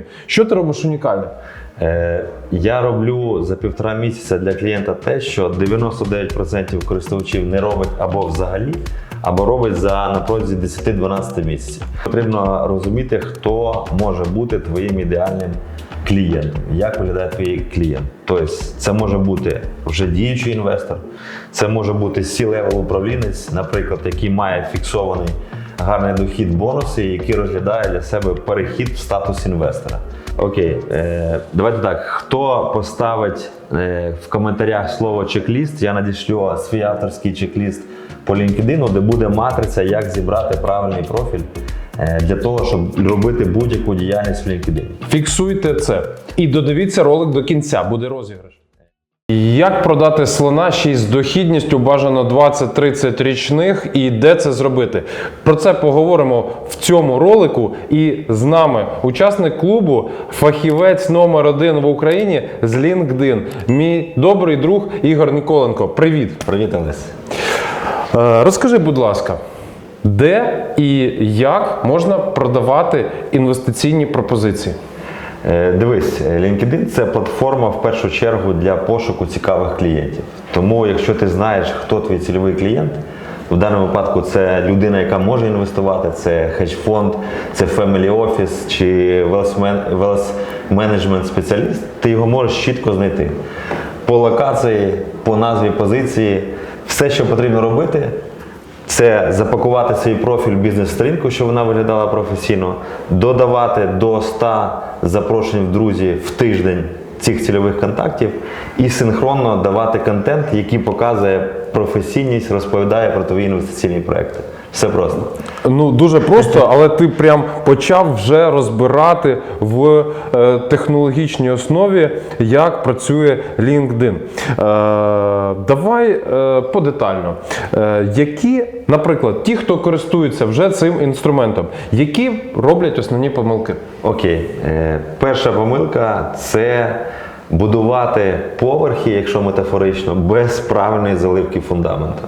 режимі. Що ти робиш унікальне? Е, Я роблю за півтора місяця для клієнта те, що 99% користувачів не робить або взагалі, або робить за на протязі 10-12 місяців. Потрібно розуміти, хто може бути твоїм ідеальним клієнтом, як виглядає твій клієнт. Тобто, це може бути вже діючий інвестор, це може бути C-level управлінець, наприклад, який має фіксований гарний дохід бонуси, який розглядає для себе перехід в статус інвестора. Окей, е, давайте так. Хто поставить е, в коментарях слово чек-ліст, я надішлю свій авторський чек-ліст по LinkedIn, де буде матриця, як зібрати правильний профіль е, для того, щоб робити будь-яку діяльність в LinkedIn. Фіксуйте це. І додивіться ролик до кінця, буде розіграш. Як продати слона ще й з дохідністю бажано 20-30 річних і де це зробити? Про це поговоримо в цьому ролику. І з нами учасник клубу, фахівець номер один в Україні з LinkedIn, мій добрий друг Ігор Ніколенко. Привіт! Привіт, Олесь. Е, Розкажи, будь ласка, де і як можна продавати інвестиційні пропозиції? Е, Дивись, LinkedIn це платформа в першу чергу для пошуку цікавих клієнтів. Тому, якщо ти знаєш, хто твій цільовий клієнт, в даному випадку це людина, яка може інвестувати, це хедж-фонд, це family office чи management спеціаліст, ти його можеш чітко знайти. По локації, по назві позиції, все, що потрібно робити, це запакувати свій профіль бізнес-сторінку, щоб вона виглядала професійно, додавати до 100 запрошень в друзі в тиждень цих цільових контактів і синхронно давати контент, який показує професійність, розповідає про твої інвестиційні проекти. Все просто. Ну дуже просто, але ти прям почав вже розбирати в е, технологічній основі, як працює LinkedIn. Е, давай е, подетально. Е, які, наприклад, ті, хто користується вже цим інструментом, які роблять основні помилки? Окей, Е, перша помилка це будувати поверхи, якщо метафорично, без правильної заливки фундамента.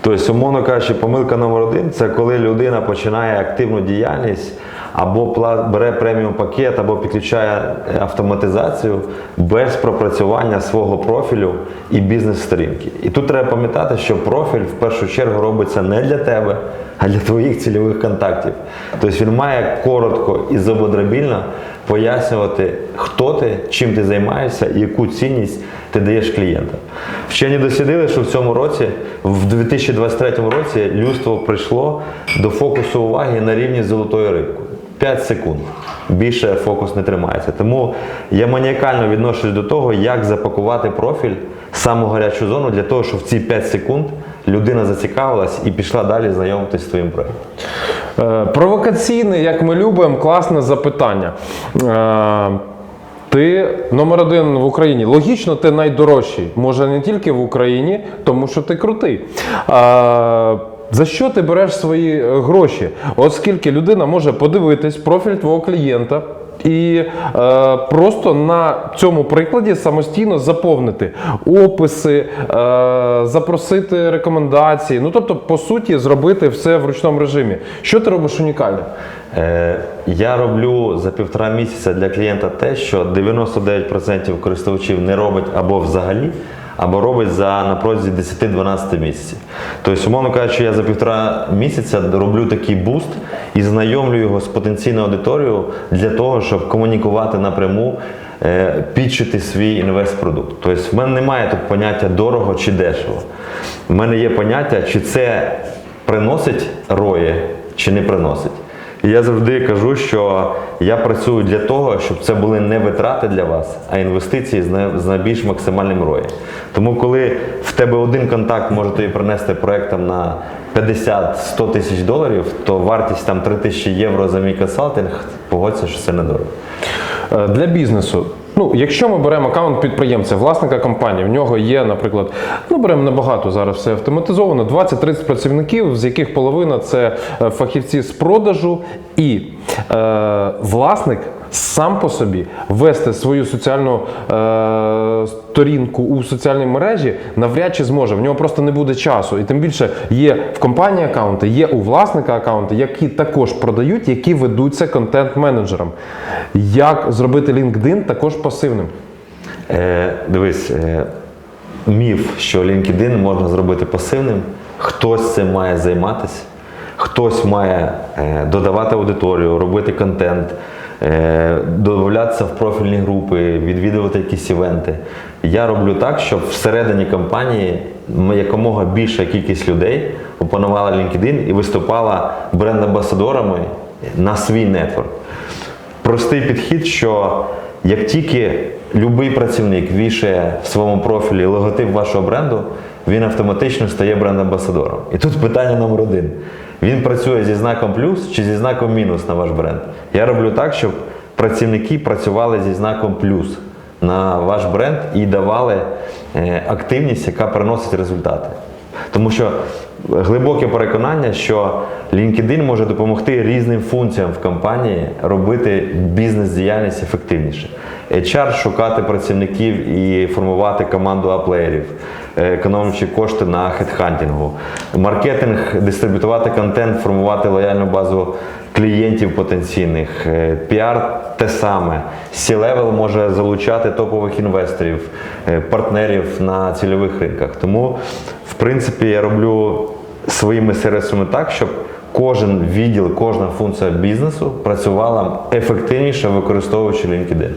Тобто, умовно кажучи, помилка номер один це коли людина починає активну діяльність або бере преміум пакет, або підключає е, автоматизацію без пропрацювання свого профілю і бізнес-сторінки. І тут треба пам'ятати, що профіль в першу чергу робиться не для тебе, а для твоїх цільових контактів. Тобто він має коротко і зободробільно пояснювати, хто ти, чим ти займаєшся і яку цінність ти даєш клієнтам. Вчені дослідили, що в цьому році, в 2023 році, людство прийшло до фокусу уваги на рівні з золотою рибкою. 5 секунд. Більше фокус не тримається. Тому я маніакально відношусь до того, як запакувати профіль саму гарячу зону для того, щоб в ці 5 секунд людина зацікавилась і пішла далі знайомитись з твоїм проєктом. Е, Провокаційне, як ми любимо, класне запитання. Е, Ти номер один в Україні. Логічно, ти найдорожчий. Може не тільки в Україні, тому що ти крутий. За що ти береш свої е, гроші? Оскільки людина може подивитись профіль твого клієнта. І е, просто на цьому прикладі самостійно заповнити описи, е, запросити рекомендації. Ну тобто, по суті, зробити все в ручному режимі. Що ти робиш унікальне? Е, Я роблю за півтора місяця для клієнта те, що 99% користувачів не робить або взагалі, або робить за на протязі 10-12 місяців. Тобто, умовно кажучи, я за півтора місяця роблю такий буст і знайомлю його з потенційною аудиторією для того, щоб комунікувати напряму, е, підчити свій інвестпродукт. Тобто, в мене немає тут поняття дорого чи дешево. У мене є поняття, чи це приносить рої, чи не приносить. Я завжди кажу, що я працюю для того, щоб це були не витрати для вас, а інвестиції з найбільш максимальним рої. Тому коли в тебе один контакт може тобі принести проектом на 50-100 тисяч доларів, то вартість там 3 тисячі євро за мій консалтинг, погодься, що це недорого. Е, Для бізнесу. Ну, якщо ми беремо аккаунт підприємця, власника компанії, в нього є, наприклад, ну беремо небагато зараз все автоматизовано, 20-30 працівників, з яких половина це е, фахівці з продажу, і е, власник сам по собі вести свою соціальну е, сторінку у соціальній мережі навряд чи зможе. В нього просто не буде часу. І тим більше є в компанії аккаунти, є у власника аккаунти, які також продають, які ведуться контент-менеджером. Як зробити LinkedIn також пасивним? Е, дивись, е, міф, що LinkedIn можна зробити пасивним, хтось цим має займатися, хтось має е, додавати аудиторію, робити контент, е, додаватися в профільні групи, відвідувати якісь івенти. Я роблю так, щоб всередині компанії якомога більша кількість людей опанувала LinkedIn і виступала бренд-амбасадорами на свій нетворк. Простий підхід, що як тільки будь-який працівник вішає в своєму профілі логотип вашого бренду, він автоматично стає бренд-амбасадором. І тут питання номер один. Він працює зі знаком плюс чи зі знаком мінус на ваш бренд. Я роблю так, щоб працівники працювали зі знаком плюс на ваш бренд і давали е, активність, яка приносить результати. Тому що глибоке переконання, що LinkedIn може допомогти різним функціям в компанії робити бізнес-діяльність ефективніше. HR шукати працівників і формувати команду аплеєрів, е, кошти на хедхантингу, маркетинг, дистрибутувати контент, формувати лояльну базу клієнтів потенційних, е, піар те саме. C-Level може залучати топових інвесторів, е, партнерів на цільових ринках. Тому, в принципі, я роблю своїми сервісами так, щоб кожен відділ, кожна функція бізнесу працювала ефективніше, використовуючи LinkedIn.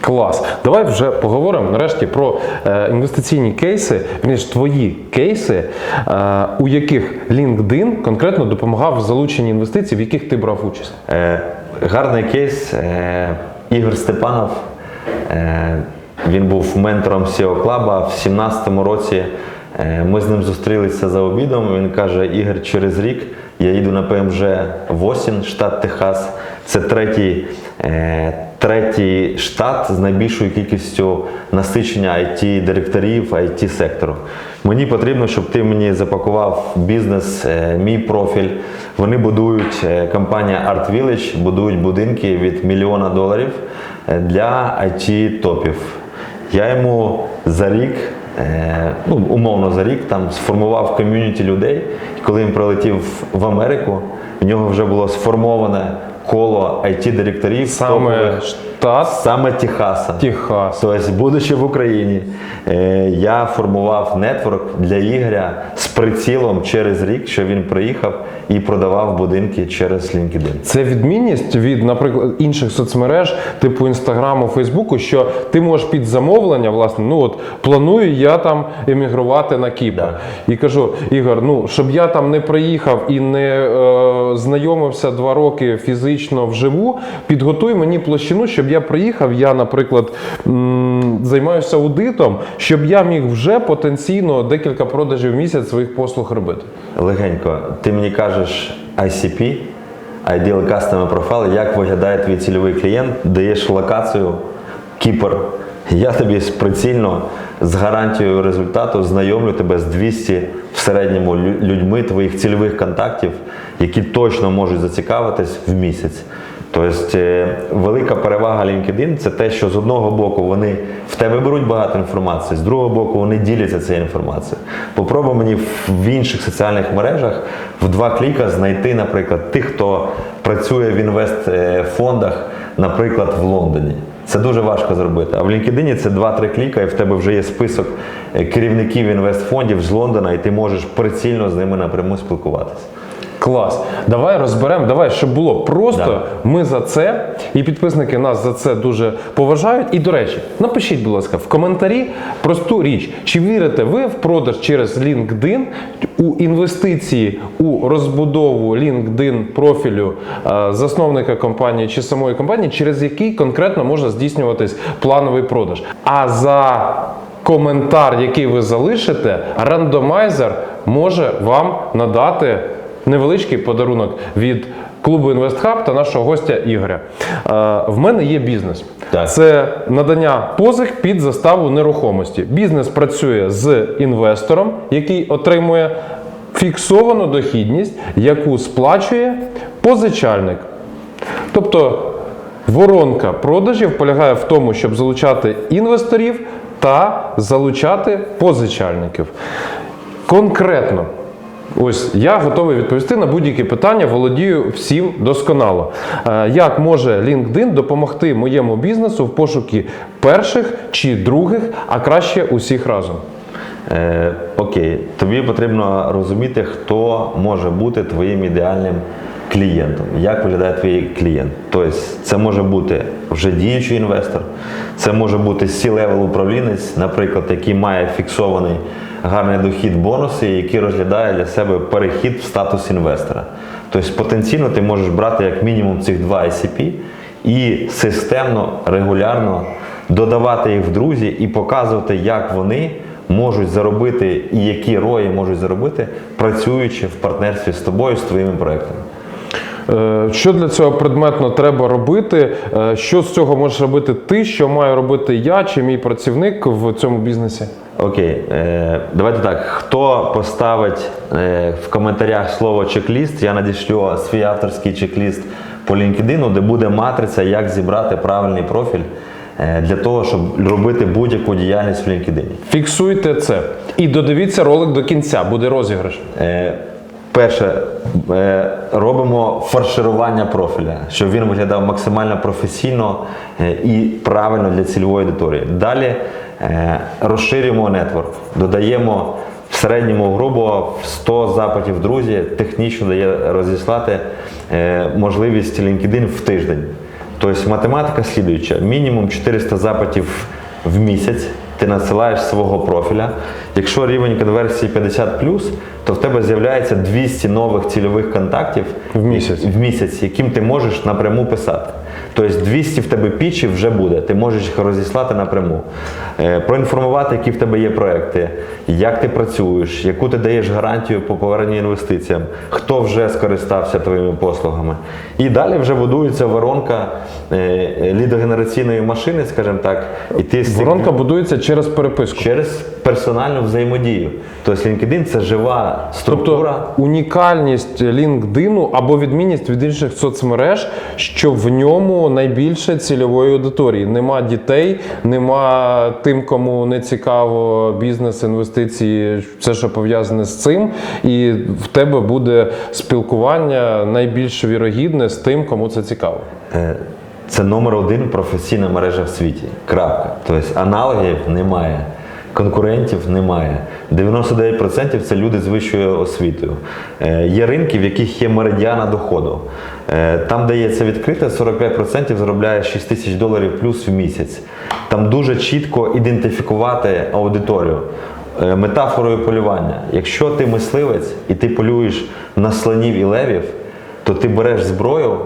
Клас. Давай вже поговоримо нарешті про е, інвестиційні кейси, ніж твої кейси, е, у яких LinkedIn конкретно допомагав в залученні інвестицій, в яких ти брав участь. Е, гарний кейс. Е, Ігор Степанов. Е, він був ментором SEO Club. В 2017 році ми з ним зустрілися за обідом. Він каже: Ігор, через рік я їду на ПМЖ в Осін, штат Техас. Це третій, е, третій штат з найбільшою кількістю насичення it директорів it сектору. Мені потрібно, щоб ти мені запакував бізнес, е, мій профіль. Вони будують е, компанія Art Village, будують будинки від мільйона доларів е, для it топів. Я йому за рік, е, ну умовно за рік, там сформував ком'юніті людей. І коли він прилетів в Америку, в нього вже було сформоване коло it директорів Саме штат саме Техаса. Техас. Тобто, будучи в Україні, е, я формував нетворк для Ігоря з прицілом через рік, що він приїхав і продавав будинки через LinkedIn. Це відмінність від, наприклад, інших соцмереж, типу інстаграму, Фейсбуку, що ти можеш під замовлення, власне, ну от планую я там емігрувати на Кіпр. Да. І кажу, Ігор, ну щоб я там не приїхав і не е, знайомився два роки фізично вживу, підготуй мені площину, щоб я приїхав. Я, наприклад, займаюся аудитом, щоб я міг вже потенційно декілька продажів в місяць своїх послуг робити. Легенько, ти мені кажеш ICP, Ideal Customer Profile, як виглядає твій цільовий клієнт, даєш локацію, Кіпр. Я тобі прицільно з гарантією результату знайомлю тебе з 200 в середньому людьми твоїх цільових контактів, які точно можуть зацікавитись в місяць. Тобто е, велика перевага LinkedIn це те, що з одного боку вони в тебе беруть багато інформації, з другого боку вони діляться цією інформацією. Попробуй мені в- інших соціальних мережах в два кліка знайти, наприклад, тих, хто працює в інвестфондах, наприклад, в Лондоні. Це дуже важко зробити. А в LinkedIn це 2-3 кліка, і в тебе вже є список е, керівників інвестфондів з Лондона, і ти можеш прицільно з ними напряму спілкуватися. Клас. Давай розберемо, давай, щоб було просто. Да. Ми за це, і підписники нас за це дуже поважають. І до речі, напишіть, будь ласка, в коментарі просту річ: чи вірите ви в продаж через LinkedIn у інвестиції у розбудову LinkedIn профілю е, засновника компанії чи самої компанії, через який конкретно може здійснюватись плановий продаж. А за коментар, який ви залишите, рандомайзер може вам надати невеличкий подарунок від клубу InvestHub та нашого гостя Ігоря. Е, в мене є бізнес. Так. Це надання позик під заставу нерухомості. Бізнес працює з інвестором, який отримує фіксовану дохідність, яку сплачує позичальник. Тобто Воронка продажів полягає в тому, щоб залучати інвесторів та залучати позичальників. Конкретно, ось я готовий відповісти на будь-які питання, володію всім досконало. Е, Як може LinkedIn допомогти моєму бізнесу в пошукі перших чи других, а краще усіх разом? Е, окей, тобі потрібно розуміти, хто може бути твоїм ідеальним клієнтом. Як виглядає твій клієнт? Тобто, це може бути вже діючий інвестор, це може бути C-level управлінець, наприклад, який має фіксований гарний дохід бонуси, який розглядає для себе перехід в статус інвестора. Тобто потенційно ти можеш брати як мінімум цих два ICP і системно, регулярно додавати їх в друзі і показувати, як вони можуть заробити і які рої можуть заробити, працюючи в партнерстві з тобою, з твоїми проектами. Е, Що для цього предметно треба робити? Е, Що з цього можеш робити ти? Що маю робити я чи мій працівник в цьому бізнесі? Окей, е, давайте так. Хто поставить в коментарях слово чек-ліст, я надішлю свій авторський чек-ліст по LinkedIn, де буде матриця, як зібрати правильний профіль для того, щоб робити будь-яку діяльність в LinkedIn. Фіксуйте це і додивіться ролик до кінця, буде розіграш. Е, Перше, е, робимо фарширування профіля, щоб він виглядав максимально професійно е, і правильно для цільової аудиторії. Далі е, розширюємо нетворк, додаємо в середньому грубо 100 запитів друзі, технічно дає розіслати можливість LinkedIn в тиждень. Тобто математика слідуюча: мінімум 400 запитів в місяць ти надсилаєш свого профіля. Якщо рівень конверсії 50 то в тебе з'являється 200 нових цільових контактів В місяць. в місяць, яким ти можеш напряму писати. Тобто 200 в тебе пічів вже буде, ти можеш їх розіслати напряму. Е, Проінформувати, які в тебе є проекти, як ти працюєш, яку ти даєш гарантію по поверненню інвестиціям, хто вже скористався твоїми послугами. І далі вже будується воронка е, лідогенераційної машини, скажімо так, і ти Воронка будується через переписку. через персональну взаємодію. Тобто LinkedIn це жива структура. Тобто унікальність LinkedIn або відмінність від інших соцмереж, що в ньому найбільше цільової аудиторії. Нема дітей, нема тим, кому не цікаво бізнес, інвестиції, все, що пов'язане з цим. І в тебе буде спілкування найбільш вірогідне з тим, кому це цікаво. Е, Це номер один професійна мережа в світі. Крапка. Тобто аналогів немає. Конкурентів немає. 99% це люди з вищою освітою. Е, Є ринки, в яких є меридіана доходу. Е, Там, де є це відкрите, 45% заробляє 6 тисяч доларів плюс в місяць. Там дуже чітко ідентифікувати аудиторію. Е, Метафорою полювання. Якщо ти мисливець і ти полюєш на слонів і левів, то ти береш зброю,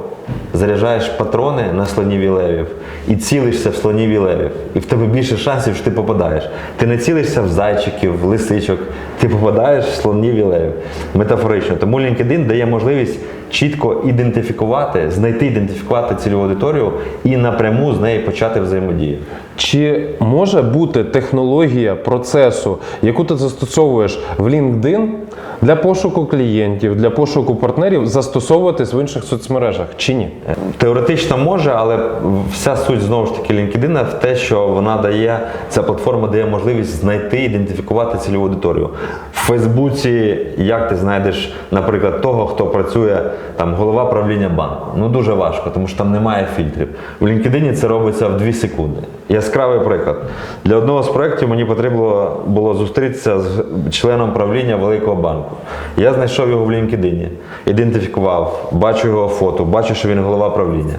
заряджаєш патрони на слонів і левів і цілишся в слонів і левів. І в тебе більше шансів, що ти попадаєш. Ти не цілишся в зайчиків, в лисичок, ти попадаєш в слонів і левів. Метафорично. Тому LinkedIn дає можливість чітко ідентифікувати, знайти ідентифікувати цільову аудиторію і напряму з нею почати взаємодію. Чи може бути технологія процесу, яку ти застосовуєш в LinkedIn для пошуку клієнтів, для пошуку партнерів, застосовуватись в інших соцмережах чи ні? Теоретично може, але вся суть знову ж таки LinkedIn в те, що вона дає, ця платформа дає можливість знайти, ідентифікувати цільову аудиторію. В Фейсбуці, як ти знайдеш, наприклад, того, хто працює там голова правління банку. Ну дуже важко, тому що там немає фільтрів. В LinkedIn це робиться в 2 секунди. Яскравий приклад. Для одного з проєктів мені потрібно було зустрітися з членом правління великого банку. Я знайшов його в LinkedIn, ідентифікував, бачу його фото, бачу, що він голова правління.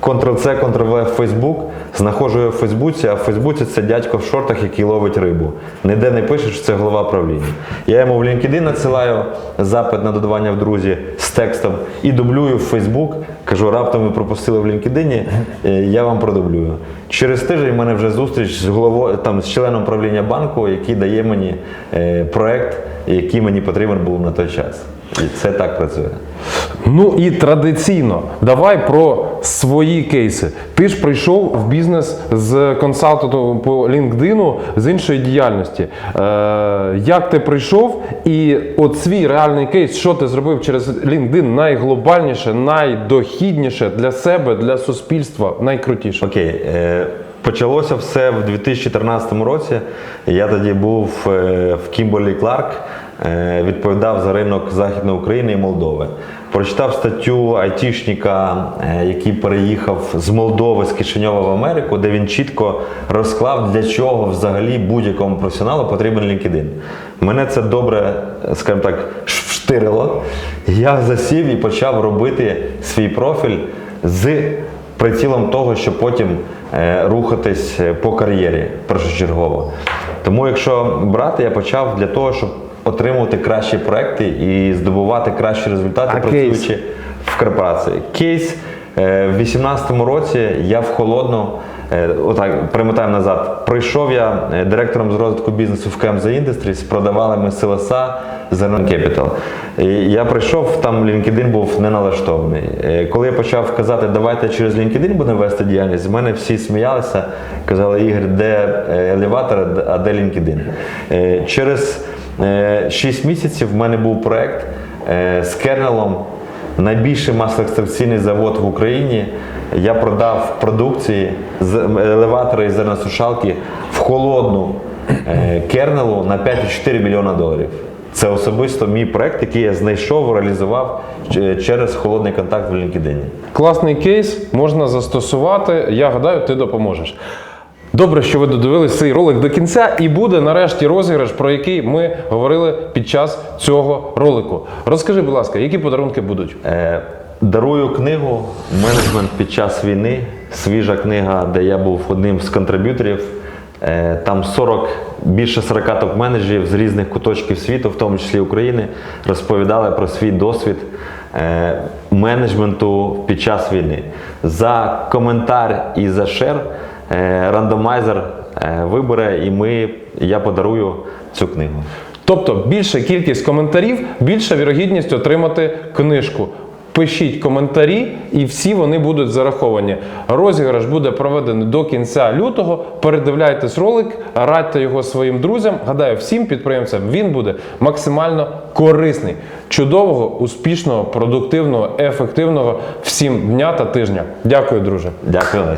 Ctrl-C, Ctrl-V в Facebook, знаходжу його в Фейсбуці, а в Фейсбуці це дядько в шортах, який ловить рибу. Ніде не пише, що це голова правління. Я йому в LinkedIn надсилаю запит на додавання в друзі з текстом і дублюю в Facebook. Кажу, раптом ви пропустили в LinkedIn, е, я вам продублюю. Через тиждень в мене вже зустріч з головою там з членом правління банку, який дає мені е, проект, який мені потрібен був на той час. І це так працює. Ну і традиційно, давай про свої кейси. Ти ж прийшов в бізнес з консалтингу по LinkedIn з іншої діяльності. Е, як ти прийшов, і от свій реальний кейс, що ти зробив через LinkedIn найглобальніше, найдохідніше для себе, для суспільства, найкрутіше. Окей. Е, почалося все в 2014 році. Я тоді був е, в Кімберлі Кларк, відповідав за ринок Західної України і Молдови. Прочитав статтю айтішника, е, який переїхав з Молдови з Кишиньова в Америку, де він чітко розклав, для чого взагалі будь-якому професіоналу потрібен LinkedIn. Мене це добре, скажімо так, вштирило. Я засів і почав робити свій профіль з прицілом того, щоб потім е, рухатись е, по кар'єрі першочергово. Тому, якщо брати, я почав для того, щоб отримувати кращі проекти і здобувати кращі результати, А працюючи кейс? в корпорації. Кейс е, в 2018 році я в холодну. е, Отак, примотаємо назад. Прийшов я е, директором з розвитку бізнесу в KMZ Industries, продавали ми СЛСА Zernon Capital. І я прийшов, там LinkedIn був не налаштований. Е, Коли я почав казати, давайте через LinkedIn будемо вести діяльність, з мене всі сміялися, казали, Ігор, де елеватор, а де LinkedIn. Через 6 місяців в мене був проект е, з кернелом найбільший маслоекстракційний завод в Україні. Я продав продукції з елеватори і зерносушалки в холодну е, кернелу на 5,4 мільйона доларів. Це особисто мій проект, який я знайшов, реалізував е, через холодний контакт в LinkedIn. Класний кейс можна застосувати. Я гадаю, ти допоможеш. Добре, що ви додивились цей ролик до кінця, і буде нарешті розіграш, про який ми говорили під час цього ролику. Розкажи, будь ласка, які подарунки будуть? Е, Дарую книгу Менеджмент під час війни. Свіжа книга, де я був одним з контриб'юторів. Е, Там 40, більше 40 топ-менеджерів з різних куточків світу, в тому числі України, розповідали про свій досвід е, менеджменту під час війни. За коментар і за шер рандомайзер е, вибере, і ми, я подарую цю книгу. Тобто більша кількість коментарів, більша вірогідність отримати книжку. Пишіть коментарі, і всі вони будуть зараховані. Розіграш буде проведений до кінця лютого. Передивляйтесь ролик, радьте його своїм друзям. Гадаю, всім підприємцям він буде максимально корисний. Чудового, успішного, продуктивного, ефективного всім дня та тижня. Дякую, друже. Дякую.